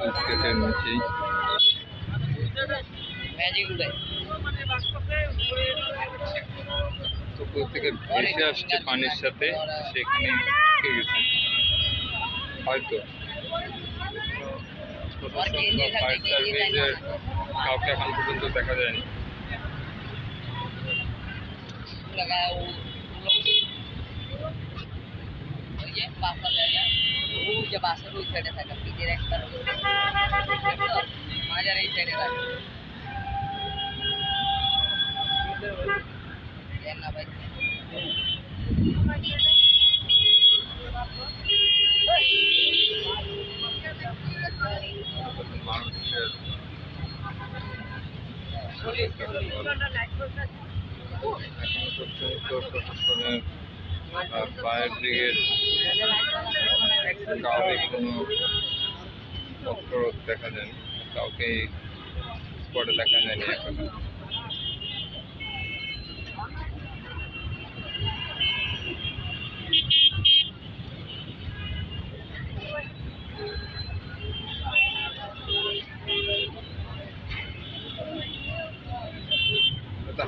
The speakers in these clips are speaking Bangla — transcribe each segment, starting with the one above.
গেটের নিচেই উপর থেকে ভেসে আসছে পানির সাথে সেখানে ঢুকে গেছে। হয়তো। ফায়ার সার্ভিসের কাউকে এখন পর্যন্ত দেখা যায়নি। লাগায় ও ওই যে বাসা জায়গা ও যে বাসার ওই সাইডে থাকে পিঠের একটা মাঝার এই সাইডে থাকে দেন না ভাই মানুষের এখনও পর্যন্ত প্রশাসনের ফায়ার ব্রিগেড কাউকে কোনো তৎপরত দেখা যায়নি, কাউকে স্পটে দেখা যায়নি এখনও।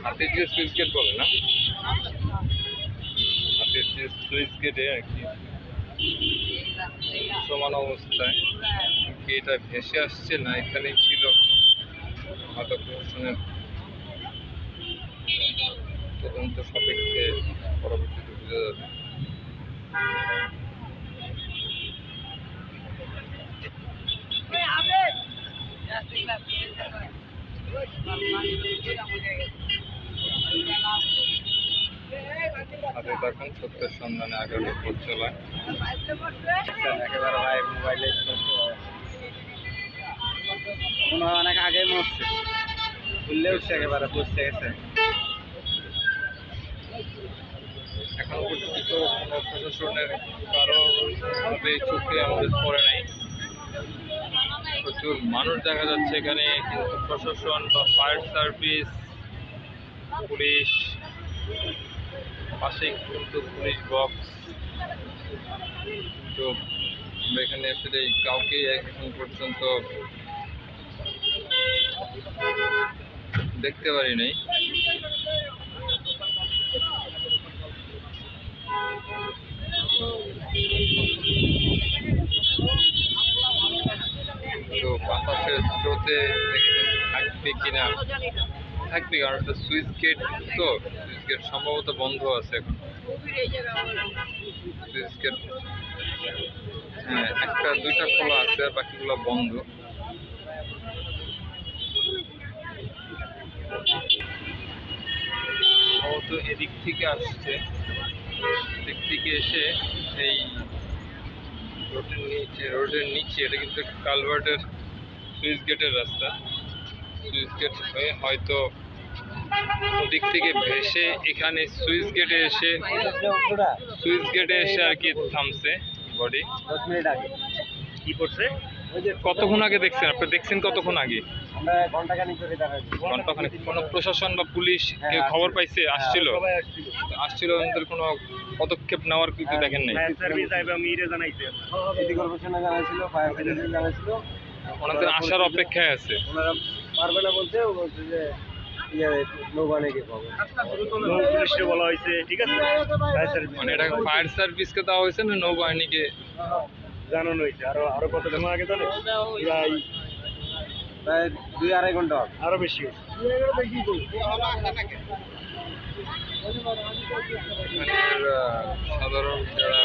হাতের যে সুইচ গেট বলে না? হাতের যে সুইচ গেটে আর কি। সমান অবস্থায়। কি এটা ভেসে আসছে না এখানেই ছিল? হয়তো তদন্ত সাপেক্ষে পরবর্তীতে বোঝা যাবে। হাতে থাকুন সত্যের সন্ধানে আগামী পথ চলায় ভাই অনেক আগে মরছে। খুললে উঠছে একেবারে বুঝতে গেছে। এখন প্রশাসনের আমাদের পড়ে নাই। প্রচুর মানুষ দেখা যাচ্ছে এখানে, কিন্তু প্রশাসন বা ফায়ার সার্ভিস পুলিশ পাশে কিন্তু পুলিশ বক্স তো এখানে আসলে কাউকে এখন পর্যন্ত দেখতে পারি নাই। তো বাতাসের স্রোতে থাকবে কিনা? থাকবে কারণ একটা সুইচ গেট তো, সুইচ গেট সম্ভবত বন্ধ আছে এখন। সুইচ গেট হ্যাঁ একটা, দুইটা খোলা আছে আর বাকিগুলো বন্ধ। সম্ভবত এদিক থেকে আসছে। এদিক থেকে এসে এই রোডের নিচে রোডের নিচে, এটা কিন্তু কালভার্টের সুইচ গেটের রাস্তা। সুইচ গেট হয়ে হয়তো ওদিক থেকে ভেসে এখানে সুইচ গেটে এসে সুইচ গেটে এসে আর কি থামছে বডি দশ মিনিট আগে কি করছে? কতক্ষণ আগে দেখছেন? আপনি দেখছেন কতক্ষণ আগে? আমরা ঘণ্টা খানিক ধরে দাঁড়াচ্ছি ঘন্টাখানে কোনো প্রশাসন বা পুলিশ হ্যাঁ, খবর পাইছে? হ্যাঁ, আসছিল? আসছিল। আসছিল কোনো পদক্ষেপ নেওয়ার কিন্তু দেখেন নাই? ওনাদের আসার অপেক্ষায় আছে। ওনারা পারবে না বলতে বলছে যে নৌবাহিনীকে পাবো বলা হয়েছে ঠিক আছে মানে এটা ফায়ার সার্ভিসকে দেওয়া হয়েছে না নৌবাহিনীকে? জানানো হয়েছে আরও আরও কত সময় আগে জানো প্রায় প্রায় দুই আড়াই ঘণ্টা আরও বেশি সাধারণ যারা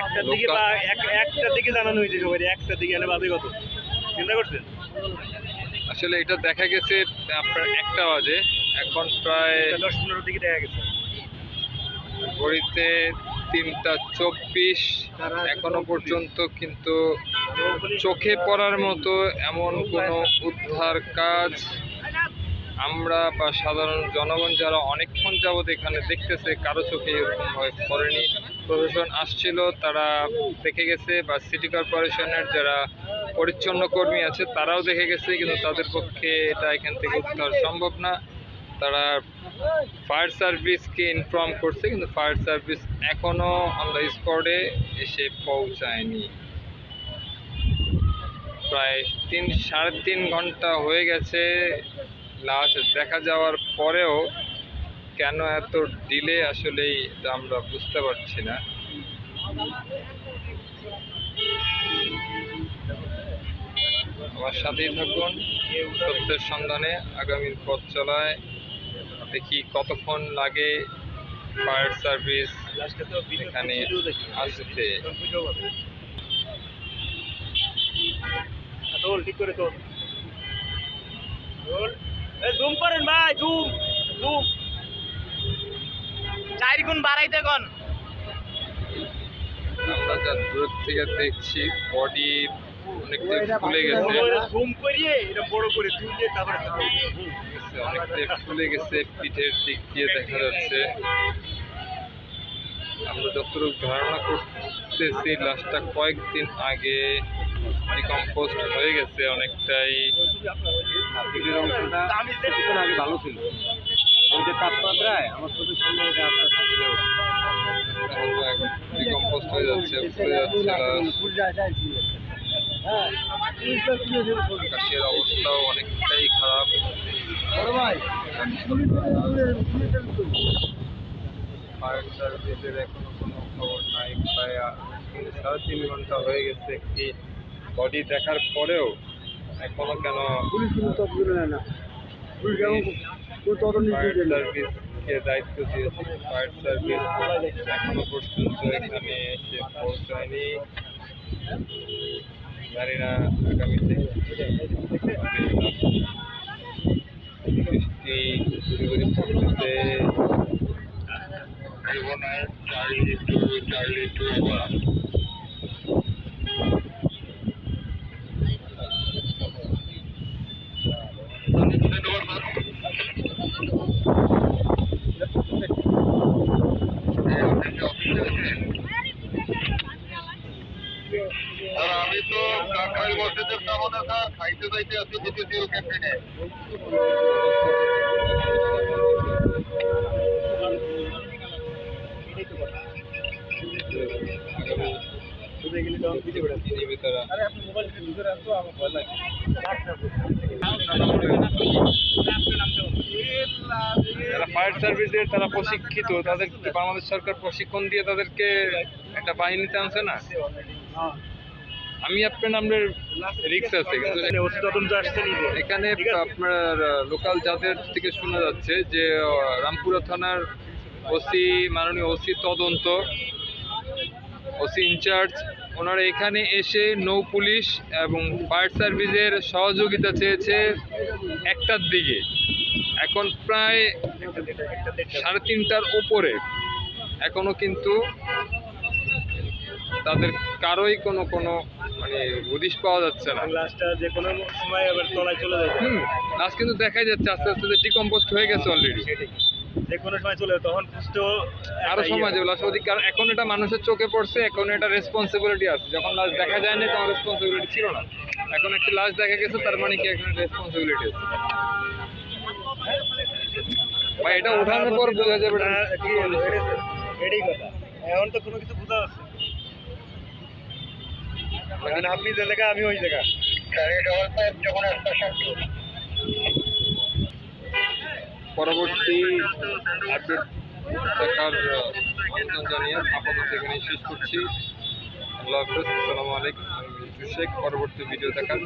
একটার দিকে বা একটার দিকে জানানো হয়েছে সবাই একটার দিকে এনে বাজে কত? চিন্তা করছেন? আসলে এটা দেখা গেছে আপনার একটা বাজে। এখন প্রায় দশ পনেরো দিকে দেখা গেছে। ঘড়িতে তিনটা চব্বিশ। এখনও পর্যন্ত কিন্তু চোখে পড়ার মতো এমন কোনো উদ্ধার কাজ আমরা বা সাধারণ জনগণ যারা অনেকক্ষণ যাবৎ এখানে দেখতেছে কারও চোখে এরকম ভয় পড়েনি। প্রশাসন আসছিল তারা দেখে গেছে বা সিটি কর্পোরেশনের যারা পরিচ্ছন্ন কর্মী আছে, তারাও দেখে গেছে, কিন্তু তাদের পক্ষে এটা এখান থেকে উদ্ধার সম্ভব না। তারা ফায়ার সার্ভিসকে ইনফর্ম করছে, কিন্তু ফায়ার সার্ভিস এখনও অন স্পটে এসে পৌঁছায়নি। প্রায় তিন, সাড়ে তিন ঘণ্টা হয়ে গেছে, লাশ দেখা যাওয়ার পরেও কেন এত ডিলে আসলেই আমরা বুঝতে পারছি না। আমার সাথেই থাকুন। সত্যের সন্ধানে আগামীর পথ চলায়। দেখি কতক্ষণ লাগে ফায়ার সার্ভিস এখানে আসতে। ঠিক করে তোল তোল জুম করেন ভাই জুম জুম। চার গুণ বাড়াইতে কোন? আমরা যা দূর থেকে দেখছি বডি ফুলে গেছে। জুম করিয়ে এটা বড় করে তুলে তারপরে হুম। অনেকটাই ফুলে গেছে পিঠের দিক দিয়ে দেখা যাচ্ছে। আমরা যতটুকু ধারণা করতেছি লাশটা কয়েকদিন আগে ডিকম্পোস্ট হয়ে গেছে অনেকটাই। আগে ভালো ছিল ওই যে তাপমাত্রায় আমার সামনে এটা আস্তে আস্তে ডিকম্পোস্ট হয়ে যাচ্ছে ফুলে যাচ্ছে লাশ আকাশের অবস্থাও অনেকটাই খারাপ। ফায়ার সার্ভিসের এখনও কোনো খবর নাই। প্রায় সাড়ে তিন ঘণ্টা হয়ে গেছে একটি বডি দেখার পরেও এখনও কেন ফায়ার সার্ভিসকে দায়িত্ব দিয়েছে। ফায়ার সার্ভিস এখনও পর্যন্ত এখানে এসে পৌঁছায়নি। particular era acá Este, Charlie 2, Charlie 2, fire তারা প্রশিক্ষিত তাদের বাংলাদেশ সরকার প্রশিক্ষণ দিয়ে তাদেরকে একটা বাহিনীতে আনছে না? আমি আপনার নামের রিক্স আছে এখানে আপনার লোকাল যাদের থেকে শোনা যাচ্ছে যে রামপুরা থানার ওসি মাননীয় ওসি তদন্ত ওসি ইনচার্জ ওনারা এখানে এসে নৌ পুলিশ এবং ফায়ার সার্ভিসের সহযোগিতা চেয়েছে একটার দিকে। এখন প্রায় সাড়ে তিনটার ওপরে এখনও কিন্তু তাদের কারোই কোনো কোনো মানে হদিশ পাওয়া যাচ্ছে না। লাস্টটা যে কোনো সময় আবার তলায় চলে যাবে হুম। লাশ কিন্তু দেখাই যাচ্ছে আস্তে আস্তে যে ডিকম্পোস্ট হয়ে গেছে অলরেডি সেটাই। যে কোনো সময় চলে তখন বুঝতেও আরও সময় ইয়ে যাবে। লাশ অধিকার এখন এটা মানুষের চোখে পড়ছে এখন এটা রেসপন্সিবিলিটি আছে। যখন লাশ দেখা যায়নি তখন রেসপন্সিবিলিটি ছিল না। এখন একটি লাশ দেখা গেছে তার মানে কি এখন রেসপন্সিবিলিটি আছে? ভাই এটা ওঠানোর পর বোঝা যাবে এটাই- এটাই কথা। এখন তো কোনো কিছু বোঝা যাচ্ছে না। এখন আপনি যে জায়গা আমি ওই জায়গা পরবর্তী আপডেট দেখার আহ, জানিয়ে আপাতত এখানে শেষ করছি। আল্লাহ হাফেজ আসসালামু আলাইকুম। আমি পরবর্তী ভিডিও দেখার